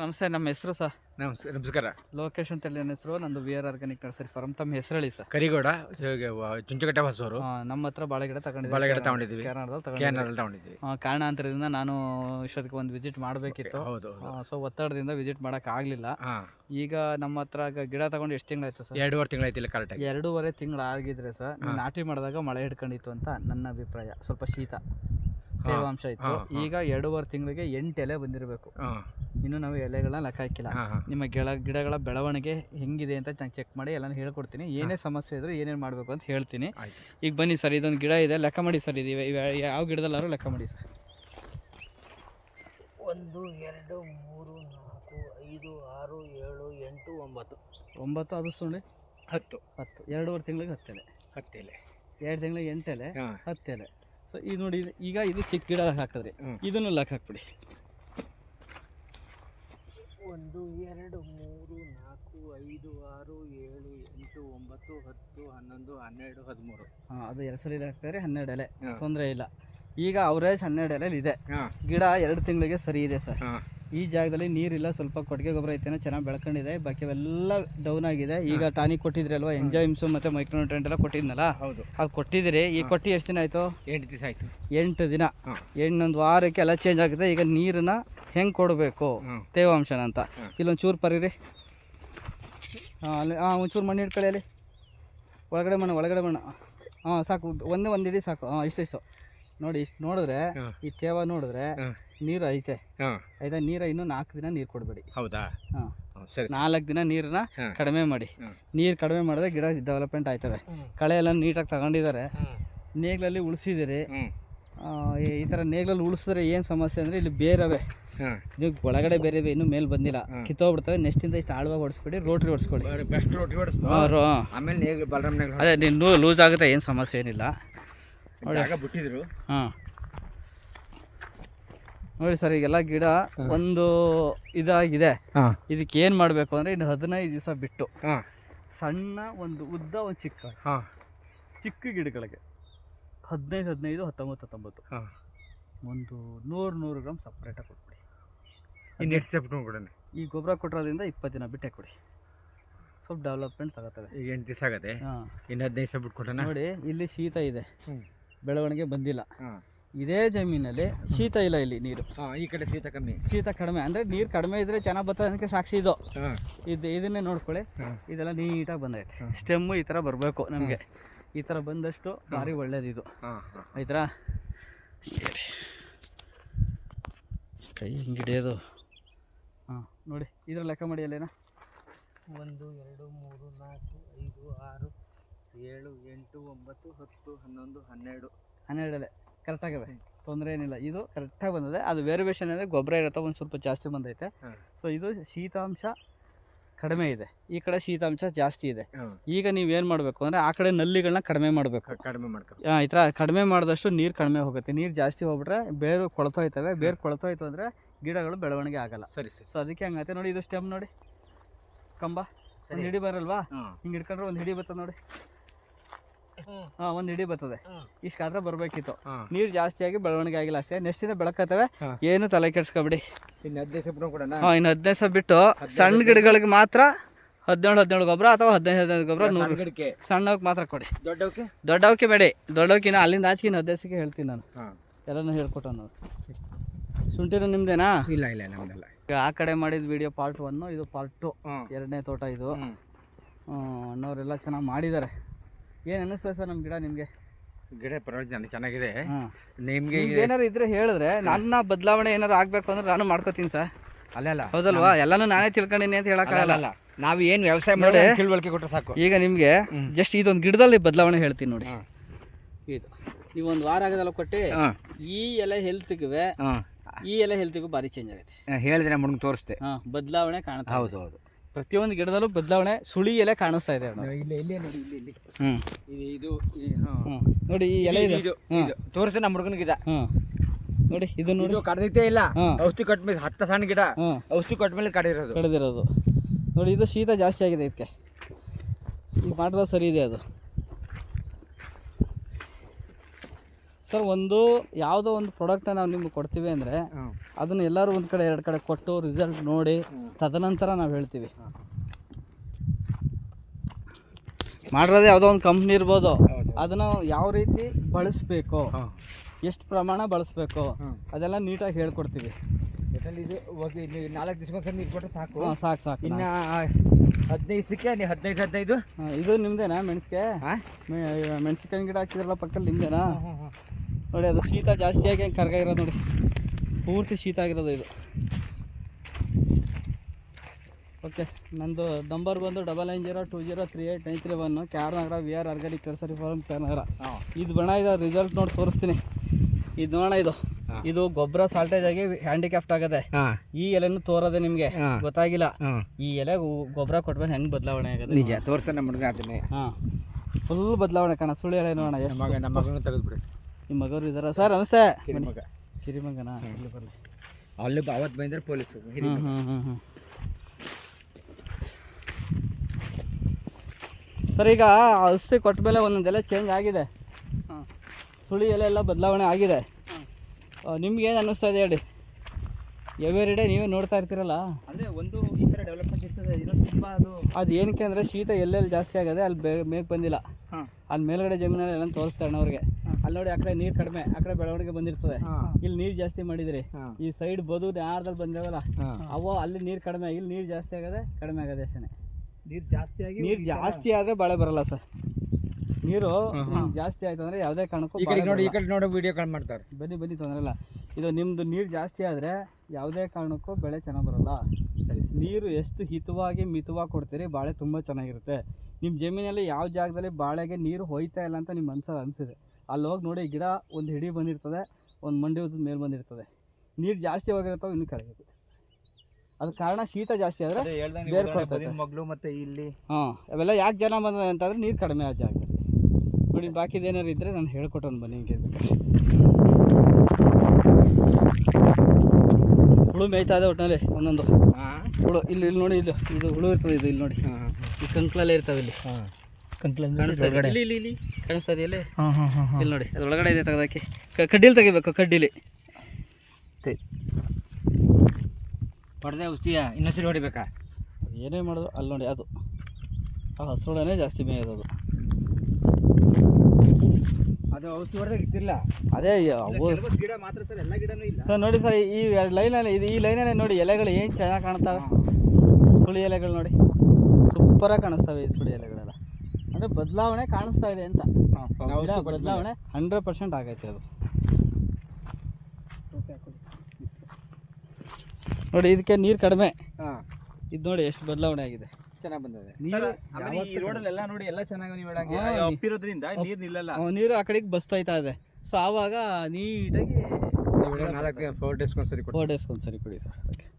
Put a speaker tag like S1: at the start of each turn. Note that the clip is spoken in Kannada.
S1: ನಮಸ್ತೆ ನಮ್ಮ ಹೆಸರು ಸರ್
S2: ನಮಸ್ತೆ ನಮಸ್ಕಾರ
S1: ಲೋಕೇಶ್ ಅಂತ ಹೇಳಿ ಹೆಸರು ನಂದು V R organic nursery farm ತಮ್ಮ ಹೆಸರು ಹೇಳಿ ಸರ್
S2: ಕರಿಗೌಡ ಚುಂಚಗಟ್ಟೆ ಹೊಸವರು
S1: ನಮ್ಮ ಹತ್ರ ಬಾಳೆಗಿಡ ತಗೊಂಡಿದ್ವಿ
S2: ಬಾಳೆಗಿಡ ತಗೊಂಡಿದ್ವಿ
S1: ಕೇರಳದಲ್ಲಿ ತಗೊಂಡಿದ್ವಿ ಕಾರಣ ಕಾರಣಾಂತರದಿಂದ ನಾನು ಇಷ್ಟೊತ್ತಿಗೆ ಒಂದು ವಿಸಿಟ್ ಮಾಡಬೇಕಿತ್ತು ಹೌದು ಸೊ ಒತ್ತಡದಿಂದ ವಿಸಿಟ್ ಮಾಡಕ್ ಆಗ್ಲಿಲ್ಲ ಈಗ ನಮ್ಮ ಹತ್ರ ಗಿಡ ತಗೊಂಡು ಎಷ್ಟು ತಿಂಗಳಾಯ್ತು ಸರ್
S2: ಎರಡೂವರೆ ತಿಂಗಳಾಯ್ತಿಲ್ಲ ಕರೆಕ್ಟ್
S1: ಎರಡೂವರೆ ತಿಂಗಳಾಗಿದ್ರೆ ಆಗಿದ್ರೆ ಸರ್ ನಾಟಿ ಮಾಡಿದಾಗ ಮಳೆ ಹಿಡ್ಕೊಂಡಿತ್ತು ಅಂತ ನನ್ನ ಅಭಿಪ್ರಾಯ ಸ್ವಲ್ಪ ಶೀತ ತೇವಾಂಶ ಇತ್ತು ಈಗ ಎರಡೂವರೆ ತಿಂಗಳಿಗೆ ಎಂಟು ಎಲೆ ಬಂದಿರಬೇಕು ಇನ್ನು ನಾವು ಎಲೆಗಳನ್ನ ಲೆಕ್ಕ ಹಾಕಿಲ್ಲ ನಿಮ್ಮ ಗಿಡ ಗಿಡಗಳ ಬೆಳವಣಿಗೆ ಹೆಂಗಿದೆ ಅಂತ ನಾನು ಚೆಕ್ ಮಾಡಿ ಎಲ್ಲಾನು ಹೇಳ್ಕೊಡ್ತೀನಿ ಏನೇ ಸಮಸ್ಯೆ ಇದ್ರು ಏನೇನು ಮಾಡಬೇಕು ಅಂತ ಹೇಳ್ತೀನಿ ಈಗ ಬನ್ನಿ ಸರ್ ಇದೊಂದು ಗಿಡ ಇದೆ ಲೆಕ್ಕ ಮಾಡಿ ಸರ್ ಇದು ಯಾವ ಗಿಡದಲ್ಲಾರು ಲೆಕ್ಕ ಮಾಡಿ ಸರ್ ಒಂದು ಎರಡು ಮೂರು ನಾಲ್ಕು ಐದು ಆರು ಏಳು ಎಂಟು ಒಂಬತ್ತು ಒಂಬತ್ತು ಅದು ಸುಳ್ಳಿ ಹತ್ತು ಹತ್ತು ಎರಡೂವರೆ ತಿಂಗಳಿಗೆ ಹತ್ತೆಲೆ ಹತ್ತೆಲೆ ಎರಡು ತಿಂಗಳಿಗೆ ಎಂಟೆಲೆ ಹತ್ತೆಲೆ ಸೊ ಈ ನೋಡಿ ಈಗ ಇದು ಚಿಕ್ಕ ಗಿಡ ಹಾಕಿದ್ರೆ ಇದನ್ನು ಲಾಕ್ ಹಾಕ್ಬಿಡಿ ಒಂದು ಎರಡು ಮೂರು ನಾಲ್ಕು ಐದು ಆರು ಏಳು ಎಂಟು ಒಂಬತ್ತು ಹತ್ತು ಹನ್ನೊಂದು ಹನ್ನೆರಡು ಹದಿಮೂರು ಹಾ ಅದು ಎರಡು ಸಲ ಹಾಕ್ತಾರೆ ಹನ್ನೆರಡು ಎಲೆ ತೊಂದರೆ ಇಲ್ಲ ಈಗ ಅವರೇಜ್ ಹನ್ನೆರಡು ಎಲೆ ಇದೆ ಗಿಡ ಎರಡು ತಿಂಗಳಿಗೆ ಸರಿ ಇದೆ ಸರ್ ಈ ಜಾಗದಲ್ಲಿ ನೀರಿಲ್ಲ ಸ್ವಲ್ಪ ಕೊಟ್ಟಿಗೆ ಗೊಬ್ಬರ ಐತೆ ಚೆನ್ನಾಗಿ ಬೆಳ್ಕೊಂಡಿದೆ ಬಾಕಿ ಎಲ್ಲ ಡೌನ್ ಆಗಿದೆ ಈಗ ಟಾನಿಕ್ ಕೊಟ್ಟಿದ್ರಿ ಅಲ್ವಾ ಎಂಜಾಯ್ಮ್ಸು ಮತ್ತೆ ಮೈಕ್ರೋನ್ಯೂಟ್ರೆಂಟ್ ಎಲ್ಲ ಕೊಟ್ಟಿದ್ನಲ್ಲ ಹೌದು ಅದು ಕೊಟ್ಟಿದ್ರಿ ಈ ಕೊಟ್ಟು ಎಷ್ಟು ದಿನ ಆಯಿತು ಎಂಟು ದಿವಸ ಆಯ್ತು ಎಂಟು ದಿನ ಎಂಟೊಂದು ವಾರಕ್ಕೆ ಎಲ್ಲ ಚೇಂಜ್ ಆಗುತ್ತೆ ಈಗ ನೀರನ್ನ ಹೆಂಗೆ ಕೊಡಬೇಕು ತೇವಾಂಶನ ಅಂತ ಇಲ್ಲೊಂದು ಚೂರು ಪರೀರಿ ಹಾಂ ಅಲ್ಲಿ ಹಾಂ ಒಂಚೂರು ಮಣ್ಣು ಹಿಡ್ಕೊಳ್ಳಿ ಅಲ್ಲಿ ಒಳಗಡೆ ಮಣ್ಣು ಒಳಗಡೆ ಮಣ್ಣು ಹಾಂ ಸಾಕು ಒಂದೇ ಒಂದು ಸಾಕು ಹಾಂ ಇಷ್ಟು ಇಷ್ಟು ನೋಡಿ ಇಷ್ಟು ನೋಡಿದ್ರೆ ಈ ತೇವ ನೋಡಿದ್ರೆ ನೀರು ಐತೆ ಆಯ್ತಾ ನೀರ ಇನ್ನು ನಾಲ್ಕು ದಿನ ನೀರು ಕೊಡಬೇಡಿ ಹೌದಾ ಹಾಂ ಸರಿ ನಾಲ್ಕು ದಿನ ನೀರನ್ನ ಕಡಿಮೆ ಮಾಡಿ ನೀರು ಕಡಿಮೆ ಮಾಡಿದ್ರೆ ಗಿಡ ಡೆವಲಪ್ಮೆಂಟ್ ಆಯ್ತವೆ ಕಳೆ ಎಲ್ಲ ನೀಟಾಗಿ ತಗೊಂಡಿದ್ದಾರೆ ನೇಗ್ಲಲ್ಲಿ ಉಳಿಸಿದಿರಿ ಈ ತರ ನೇಗ್ಲಲ್ಲಿ ಉಳಿಸಿದ್ರೆ ಏನು ಸಮಸ್ಯೆ ಅಂದ್ರೆ ಇಲ್ಲಿ ಬೇರವೆ ನೀವು ಒಳಗಡೆ ಬೇರೆ ಇನ್ನು ಮೇಲೆ ಬಂದಿಲ್ಲ ಕಿತ್ತೋಗ್ಬಿಡ್ತವೆ ನೆಕ್ಸ್ಟ್ ಇಂದ ಇಷ್ಟು ಆಳ್ವಾಗಿ ಹೊಡಿಸ್ಬೇಡಿ ರೋಟ್ರಿ ಹೊಡಿಸ್ಕೊಳ್ಳಿ
S2: ಬೆಸ್ಟ್ ರೋಟ್ರಿ
S1: ಅದೇ ನೀನು ಲೂಸ್ ಆಗುತ್ತೆ ಏನು ಸಮಸ್ಯೆ ಏನಿಲ್ಲ ಬಿಟ್ಟಿದ್ರು ಹಾಂ ನೋಡಿ ಸರ್ ಈಗೆಲ್ಲ ಗಿಡ ಒಂದು ಇದಾಗಿದೆ ಇದಕ್ಕೆ ಏನ್ ಮಾಡ್ಬೇಕು ಅಂದ್ರೆ ಇನ್ನು ಹದಿನೈದು ದಿವಸ ಬಿಟ್ಟು ಸಣ್ಣ ಒಂದು ಉದ್ದ ಒಂದು ಚಿಕ್ಕ ಚಿಕ್ಕ ಗಿಡಗಳಿಗೆ ಹದಿನೈದು ಹದಿನೈದು ಹತ್ತೊಂಬತ್ತು ಹತ್ತೊಂಬತ್ತು ಒಂದು ನೂರು ನೂರು ಗ್ರಾಮ್ ಸಪ್ರೇಟಾಗಿ ಕೊಟ್ಬಿಡಿ ಈ ಗೊಬ್ಬರ ಕೊಟ್ಟಿರೋದ್ರಿಂದ ಇಪ್ಪತ್ತು ದಿನ ಬಿಟ್ಟೆ ಕೊಡಿ ಸ್ವಲ್ಪ ಡೆವಲಪ್ಮೆಂಟ್ ಆಗುತ್ತದೆ
S2: ಈಗ ಎಂಟು ದಿವಸ ಆಗತ್ತೆ ಇನ್ನು ಹದಿನೈದು ದಿವಸ ಬಿಟ್ಕೊಟ್ಟೆ
S1: ನೋಡಿ ಇಲ್ಲಿ ಶೀತ ಇದೆ ಬೆಳವಣಿಗೆ ಬಂದಿಲ್ಲ ಇದೇ ಜಮೀನಲ್ಲಿ ಶೀತ ಇಲ್ಲ ಇಲ್ಲಿ ನೀರು
S2: ಈ ಕಡೆ ಶೀತ ಕಮ್ಮಿ
S1: ಶೀತ ಕಡಿಮೆ ಅಂದರೆ ನೀರು ಕಡಿಮೆ ಇದ್ರೆ ಚೆನ್ನಾಗಿ ಬರ್ತದೆ ಸಾಕ್ಷಿ ಇದು ಇದು ಇದನ್ನೇ ನೋಡ್ಕೊಳ್ಳಿ ಇದೆಲ್ಲ ನೀಟಾಗಿ ಬಂದೈತೆ ಸ್ಟೆಮ್ಮು ಈ ಥರ ಬರಬೇಕು ನಮ್ಗೆ ಈ ಥರ ಬಂದಷ್ಟು ಭಾರಿ ಒಳ್ಳೇದಿದು ಆಯ್ತಾ ಕೈ ಹಿಂಗಿಡಿಯೋದು ಹಾಂ ನೋಡಿ ಇದ್ರ ಲೆಕ್ಕ ಮಾಡಿ ಅಲ್ಲೇನ ಒಂದು ಎರಡು ಮೂರು ನಾಲ್ಕು ಐದು ಆರು ಏಳು ಎಂಟು ಒಂಬತ್ತು ಹತ್ತು ಹನ್ನೊಂದು ಹನ್ನೆರಡು ಹನ್ನೆರಡಲ್ಲೇ ಕರೆಕ್ಟ್ ಆಗಿದೆ ತೊಂದರೆ ಏನಿಲ್ಲ ಇದು ಕರೆಕ್ಟಾಗಿ ಬಂದಿದೆ ಅದು ವೇರಿಯೇಷನ್ ಅಂದರೆ ಗೊಬ್ಬರ ಇರುತ್ತೆ ಒಂದು ಸ್ವಲ್ಪ ಜಾಸ್ತಿ ಬಂದೈತೆ ಸೊ ಇದು ಶೀತಾಂಶ ಕಡಿಮೆ ಇದೆ ಈ ಕಡೆ ಶೀತಾಂಶ ಜಾಸ್ತಿ ಇದೆ ಈಗ ನೀವು ಏನು ಮಾಡಬೇಕು ಅಂದರೆ ಆ ಕಡೆ ನಲ್ಲಿಗಳನ್ನ ಕಡಿಮೆ ಮಾಡಬೇಕು
S2: ಕಡಿಮೆ ಮಾಡ್ತಾರೆ
S1: ಈ ಥರ ಕಡಿಮೆ ಮಾಡಿದಷ್ಟು ನೀರು ಕಡಿಮೆ ಹೋಗುತ್ತೆ ನೀರು ಜಾಸ್ತಿ ಹೋಗ್ಬಿಟ್ರೆ ಬೇರು ಕೊಳತೋಯ್ತವೆ ಬೇರು ಕೊಳತೋಯ್ತು ಅಂದರೆ ಗಿಡಗಳು ಬೆಳವಣಿಗೆ ಆಗಲ್ಲ
S2: ಸರಿ ಸರಿ ಸೊ ಅದಕ್ಕೆ
S1: ಹೆಂಗೈತೆ ನೋಡಿ ಇದು ಸ್ಟೆಮ್ ನೋಡಿ ಕಂಬ ಒಂದು ಹಿಡಿ ಬರಲ್ವಾ ಹಿಂಗೆ ಹಿಡ್ಕೊಂಡ್ರೆ ಒಂದು ಹಿಡಿ ಬರ್ತದೆ ನೋಡಿ ಹಾ ಒಂದ್ ಇಡಿ ಬರ್ತದೆ ಇಷ್ಟ ಆದ್ರೆ ಬರ್ಬೇಕಿತ್ತು ನೀರ್ ಜಾಸ್ತಿ ಆಗಿ ಬೆಳವಣಿಗೆ ಆಗಿಲ್ಲ ಅಷ್ಟೇ ನೆಕ್ಸ್ಟ್ ದಿನ ಬೆಳಕತ್ತವೆ ಏನು ತಲೆ ಕೆಡ್ಸ್ಕೊಬಿಡಿ
S2: ಇನ್ನು ಹದಿನೈದು
S1: ಸಾವಿರ ಬಿಟ್ಟು ಸಣ್ಣ ಗಿಡಗಳಿಗೆ ಮಾತ್ರ ಹದಿನೇಳು ಹದಿನೇಳು ಗೊಬ್ಬರ ಅಥವಾ ಹದಿನೈದು ಹದಿನೈದು ಗೊಬ್ಬರ
S2: ನೂರು ಮಾತ್ರ ಕೊಡಿ ದೊಡ್ಡವಕ್ಕೆ
S1: ದೊಡ್ಡವಕ್ಕೆ ಬೇಡಿ ದೊಡ್ಡವಕ್ಕಿನ ಅಲ್ಲಿಂದ ಆಚೆಗಿನ ಹದಿನೈದಕ್ಕೆ ಹೇಳ್ತೀನಿ ನಾನು ಎಲ್ಲಾನು ಹೇಳ್ಕೊಟ್ಟು ನಾವು ಶುಂಠಿನ ನಿಮ್ದೇನಾ
S2: ಇಲ್ಲ ಇಲ್ಲ ನಮ್ದಲ್ಲ
S1: ಈಗ ಆ ಕಡೆ ಮಾಡಿದ ವಿಡಿಯೋ ಪಾರ್ಟ್ ಒನ್ ಇದು ಪಾರ್ಟ್ ಟು ಎರಡನೇ ತೋಟ ಇದು ಅಣ್ಣವರೆಲ್ಲ ಚೆನ್ನಾಗಿ ಮಾಡಿದ್ದಾರೆ ಏನು ಅನ್ನಿಸ್ತದೆ ಸರ್ ನಮ್ಮ ಗಿಡ ನಿಮಗೆ
S2: ಗಿಡ ಪ್ರಯೋಜನ ಚೆನ್ನಾಗಿದೆ
S1: ನಿಮಗೆ ಏನಾರು ಇದ್ರೆ ಹೇಳಿದ್ರೆ ನನ್ನ ಬದಲಾವಣೆ ಏನಾರು ಆಗಬೇಕು ಅಂದ್ರೆ ನಾನು ಮಾಡ್ಕೋತೀನಿ ಸರ್ ಅಲ್ಲ ಹೌದಲ್ವಾ ಎಲ್ಲಾನು ನಾನೇ ತಿಳ್ಕೊಂಡಿನಿ ಅಂತ ಹೇಳಕ್ಕಾಗಲ್ಲ
S2: ನಾವು ಏನು ವ್ಯವಸಾಯ ಮಾಡಿ ತಿಳುವಳಿಕೆ ಕೊಟ್ಟರೆ ಸಾಕು
S1: ಈಗ ನಿಮಗೆ ಜಸ್ಟ್ ಇದೊಂದು ಗಿಡದಲ್ಲಿ ಬದಲಾವಣೆ ಹೇಳ್ತೀನಿ ನೋಡಿ ಇದು ನೀವು ಒಂದು ವಾರ ಆಗದಲ್ಲ ಕೊಟ್ಟು ಈ ಎಲೆ ಹೆಲ್ತ್ಗೆ ಈ ಎಲೆ ಹೆಲ್ತ್ಗೂ ಭಾರಿ ಚೇಂಜ್
S2: ಆಗುತ್ತೆ ಹೇಳಿದ್ರೆ ಮುಣ್ಗೆ ತೋರಿಸ್ತೆ
S1: ಬದಲಾವಣೆ ಕಾಣುತ್ತೆ ಹೌದು ಹೌದು ಪ್ರತಿಯೊಂದು ಗಿಡದಲ್ಲೂ ಬದಲಾವಣೆ ಸುಳಿ ಎಲೆ ಕಾಣಿಸ್ತಾ ಇದೆ ಇಲ್ಲಿ ಇಲ್ಲಿ ನೋಡಿ ಇದು ಈ- ನೋಡಿ ಈ ಎಲೆ ಇದೆ ಇದು
S2: ತೋರಿಸ ನಮ್ಮ ಹುಡುಗನ ಗಿಡ
S1: ನೋಡಿ ಇದು ನೋಡಿ
S2: ಇಲ್ಲ ಔಷಧಿ ಮೇಲೆ ಹತ್ತ ಸಣ್ಣ ಗಿಡ ಔಷಧಿ ಕೊಟ್ಟ ಮೇಲೆ ಕಡಿರೋದು
S1: ಕಡಿದಿರೋದು ನೋಡಿ ಇದು ಶೀತ ಜಾಸ್ತಿ ಆಗಿದೆ ಇದಕ್ಕೆ ಈಗ ಮಾಡಿರೋದು ಸರಿ ಇದೆ ಅದು ಸರ್ ಒಂದು ಯಾವುದೋ ಒಂದು ಪ್ರಾಡಕ್ಟ್ನ ನಾವು ನಿಮ್ಗೆ ಕೊಡ್ತೀವಿ ಅಂದರೆ ಅದನ್ನ ಎಲ್ಲರೂ ಒಂದು ಕಡೆ ಎರಡು ಕಡೆ ಕೊಟ್ಟು ರಿಸಲ್ಟ್ ನೋಡಿ ತದನಂತರ ನಾವು ಹೇಳ್ತೀವಿ ಮಾಡಿರೋದು ಯಾವುದೋ ಒಂದು ಕಂಪ್ನಿ ಇರ್ಬೋದು ಅದನ್ನು ಯಾವ ರೀತಿ ಬಳಸಬೇಕು ಎಷ್ಟು ಪ್ರಮಾಣ ಬಳಸಬೇಕು ಅದೆಲ್ಲ ನೀಟಾಗಿ ಹೇಳ್ಕೊಡ್ತೀವಿ
S2: ನಾಲ್ಕು ಸಾಕು ಸಾಕು ಸಾಕು ಹದಿನೈದು ಹದಿನೈದು
S1: ಇದು ನಿಮ್ದೇನಾ ಮೆಣಸಿಗೆ ಮೆಣಸಿಕಾಯಿ ಗಿಡ ಹಾಕಿದ್ರಲ್ಲ ಪಕ್ಕದಲ್ಲಿ ನಿಮ್ದೇನಾ ನೋಡಿ ಅದು ಶೀತ ಜಾಸ್ತಿ ಆಗಿ ಹೆಂಗೆ ಕರ್ಗ ಇರೋದು ನೋಡಿ ಪೂರ್ತಿ ಶೀತ ಆಗಿರೋದು ಇದು ಓಕೆ ನಂದು ನಂಬರ್ ಬಂದು double nine zero two zero three eight nine three one ಕ್ಯಾರ್ ನಗರ V R organic nursery farm ಕ್ಯಾರ್ ನಗರ ಇದು ಬಣ ಇದು ರಿಸಲ್ಟ್ ನೋಡಿ ತೋರಿಸ್ತೀನಿ ಇದು ನೋಡ ಇದು ಇದು ಗೊಬ್ಬರ ಸಾಲ್ಟೇಜ್ ಆಗಿ ಹ್ಯಾಂಡಿಕ್ಯಾಫ್ಟ್ ಆಗದೆ ಈ ಎಲೆನೂ ತೋರದೆ ನಿಮ್ಗೆ ಗೊತ್ತಾಗಿಲ್ಲ ಈ ಎಲೆ ಗೊಬ್ಬರ ಕೊಟ್ಮೇಲೆ ಹೆಂಗ್ ಬದಲಾವಣೆ ಆಗದೆ ನಿಜ ಹಾ ಫುಲ್ ಬದಲಾವಣೆ ಕಾಣ ಸುಳ್ಳು ಎಲೆ ನೋಡೋಣ ನಿಮ್ಮ ಮಗವ್ರು ಇದಾರ ಸರ್ ನಮಸ್ತೆ ಇಲ್ಲಿ
S2: ಬರಲಿ
S1: ಸರ್ ಈಗ ಔಷಧಿ ಕೊಟ್ಟ ಮೇಲೆ ಒಂದೊಂದೆಲ್ಲ ಚೇಂಜ್ ಆಗಿದೆ ಸುಳಿ ಎಲೆ ಎಲ್ಲ ಬದಲಾವಣೆ ಆಗಿದೆ ನಿಮ್ಗೇನು ಅನ್ನಿಸ್ತಾ ಇದೆ ಹೇಳಿ ಎವ್ರಿ ಡೇ ನೀವೇ ನೋಡ್ತಾ ಇರ್ತೀರಲ್ಲ
S2: ಅಂದರೆ ಒಂದು ಈ ಥರ ಡೆವಲಪ್ಮೆಂಟ್ ಇರ್ತದೆ ಇದು ತುಂಬ ಅದು
S1: ಅದು ಏನಕ್ಕೆ ಅಂದರೆ ಶೀತ ಎಲ್ಲೆಲ್ಲಿ ಜಾಸ್ತಿ ಆಗದೆ ಅಲ್ಲಿ ಮೇಕ್ ಬಂದಿಲ್ಲ ಅಲ್ಲಿ ಮೇಲ್ಗಡೆ ಜಮೀನಲ್ಲಿ ಎಲ್ಲ ತೋರಿಸ್ತಾರೆ ಅವ್ರಿಗೆ ಅಲ್ಲಿ ನೋಡಿ ನೀರ್ ಕಡಿಮೆ ಆಕಡೆ ಬೆಳವಣಿಗೆ ಬಂದಿರ್ತದೆ ಇಲ್ಲಿ ನೀರ್ ಜಾಸ್ತಿ ಮಾಡಿದ್ರಿ ಈ ಸೈಡ್ ಬದು ಯಾರ್ದಲ್ಲಿ ಬಂದೇವಲ್ಲ ಅವ ಅಲ್ಲಿ ನೀರ್ ಕಡಿಮೆ ಇಲ್ಲಿ ನೀರ್ ಜಾಸ್ತಿ ಆಗದೆ ಕಡಿಮೆ ಆಗದೆ ಅಷ್ಟೇ
S2: ನೀರ್ ಜಾಸ್ತಿ ಆಗಿ
S1: ನೀರ್ ಜಾಸ್ತಿ ಆದ್ರೆ ಬಾಳೆ ಬರಲ್ಲ ಸರ್ ನೀರು ಜಾಸ್ತಿ ಆಯ್ತು ಅಂದ್ರೆ ಯಾವ್ದೇ ಕಾರಣಕ್ಕೂ
S2: ನೋಡಿ ವಿಡಿಯೋ ಕಾಲ್ ಮಾಡ್ತಾರೆ
S1: ಬನ್ನಿ ಬನ್ನಿ ತೊಂದರೆ ಇಲ್ಲ ಇದು ನಿಮ್ದು ನೀರ್ ಜಾಸ್ತಿ ಆದ್ರೆ ಯಾವ್ದೇ ಕಾರಣಕ್ಕೂ ಬೆಳೆ ಚೆನ್ನಾಗಿ ಬರಲ್ಲ ಸರಿ ನೀರು ಎಷ್ಟು ಹಿತವಾಗಿ ಮಿತವಾಗಿ ಕೊಡ್ತೀರಿ ಬಾಳೆ ತುಂಬಾ ಚೆನ್ನಾಗಿರುತ್ತೆ ನಿಮ್ ಜಮೀನಲ್ಲಿ ಯಾವ ಜಾಗದಲ್ಲಿ ಬಾಳೆಗೆ ನೀರು ಹೋಯ್ತಾ ಇಲ್ಲ ಅಂತ ನಿಮ್ ಮನ್ಸಲ್ಲಿ ಅನ್ಸಿದೆ ಅಲ್ಲಿ ಹೋಗಿ ನೋಡಿ ಗಿಡ ಒಂದು ಹಿಡಿ ಬಂದಿರ್ತದೆ ಒಂದು ಮಂಡಿ ಉದ್ದದ ಮೇಲೆ ಬಂದಿರ್ತದೆ ನೀರು ಜಾಸ್ತಿ ಹೋಗಿರ್ತಾವೆ ಇನ್ನು ಕೆಳಗೆ ಅದು ಕಾರಣ ಶೀತ ಜಾಸ್ತಿ
S2: ಆದರೆ ಮತ್ತು ಇಲ್ಲಿ
S1: ಹಾಂ ಅವೆಲ್ಲ ಯಾಕೆ ಜನ ಬಂದ ಅಂತಂದ್ರೆ ನೀರು ಕಡಿಮೆ ಆ ಜಾಗ ನೋಡಿ ಬಾಕಿದೇನಾರು ಇದ್ದರೆ ನಾನು ಹೇಳ್ಕೊಟ್ಟೋನು ಬನ್ನಿ ಹಿಂಗೆ ಹುಳು ಮೇಯ್ತಾ ಇದೆ ಒಟ್ಟಿನಲ್ಲಿ ಒಂದೊಂದು ಹುಳು ಇಲ್ಲಿ ಇಲ್ಲಿ ನೋಡಿ ಇಲ್ಲಿ ಇದು ಹುಳು ಇರ್ತದೆ ಇದು ಇಲ್ಲಿ ನೋಡಿ
S2: ಈ
S1: ಕಂಕ್ಲಲ್ಲೇ ಇರ್ತದೆ ಇಲ್ಲಿ ಹಾಂ ಕಾಣಿಸ್ತಾ ಇದೆ ಇಲ್ಲಿ ಇಲ್ಲಿ ಕಾಣಿಸ್ತಾ ಇದೆಯಲ್ಲ
S2: ಹಾಂ ಹಾಂ ಹಾಂ ಇಲ್ಲಿ
S1: ನೋಡಿ ಒಳಗಡೆ ಇದೆ ತೆಗೆದಾಕಿ ಕಡ್ಡಿಲಿ ತೆಗಿಬೇಕು ಕಡ್ಡಿಲಿ
S2: ಪಡೆದೆ ಔಷಧಿಯ ಇನ್ನೊಂದ್ಸರಿ ಹೊಡಿಬೇಕಾ
S1: ಏನೇ ಮಾಡಿದ್ರು ಅಲ್ಲಿ ನೋಡಿ ಅದು ಆ ಹಸುಳನೇ ಜಾಸ್ತಿ ಮೇಯೋದು
S2: ಅದು ಔಷಧಿ ಹೊಡೆದಾಗ ಇದ್ದಿಲ್ಲ ಅದೇ ಗಿಡ ಮಾತ್ರ ಸರ್ ಎಲ್ಲ ಗಿಡನೂ ಇಲ್ಲ
S1: ಸರ್ ನೋಡಿ ಸರ್ ಈ ಲೈನಲ್ಲಿ ಇದು ಈ ಲೈನಲ್ಲೇ ನೋಡಿ ಎಲೆಗಳು ಏನು ಚೆನ್ನಾಗಿ ಕಾಣ್ತಾವೆ ಸುಳಿ ಎಲೆಗಳು ನೋಡಿ ಸೂಪರಾಗಿ ಕಾಣಿಸ್ತಾವೆ ಈ ಸುಳಿ ಎಲೆಗಳು ಬದಲಾವಣೆ ಕಾಣಿಸ್ತಾ ಇದೆ
S2: ಅಂತ
S1: ಬದಲಾವಣೆ ಹಂಡ್ರೆಡ್ ಪರ್ಸೆಂಟ್ ಆಗೈತೆ ಅದು ನೋಡಿ ಇದಕ್ಕೆ ನೀರು ಕಡಿಮೆ ಹಾ ಇದು ನೋಡಿ ಎಷ್ಟು ಬದಲಾವಣೆ ಆಗಿದೆ ಚೆನ್ನಾಗಿ ಬಂದಿದೆ
S2: ನೀರು ರೋಡಲ್ಲೆಲ್ಲ ನೋಡಿ ಎಲ್ಲ ಚೆನ್ನಾಗಿ ನೀವು ಅಪ್ಪಿರೋದ್ರಿಂದ ನೀರು ನಿಲ್ಲಲ್ಲ
S1: ನೀರು ಆ ಕಡೆಗೆ ಬಸ್ತೋಯ್ತಾ ಇದೆ ಸೊ ಆವಾಗ ನೀಟಾಗಿ
S2: ನಾಲ್ಕು ಫೋರ್ ಡೇಸ್ಗೆ ಕೊಡಿ
S1: ಫೋರ್ ಡೇಸ್ಗೆ ಒಂದ್ಸರಿ ಕೊಡಿ ಸರ್ ಓಕೆ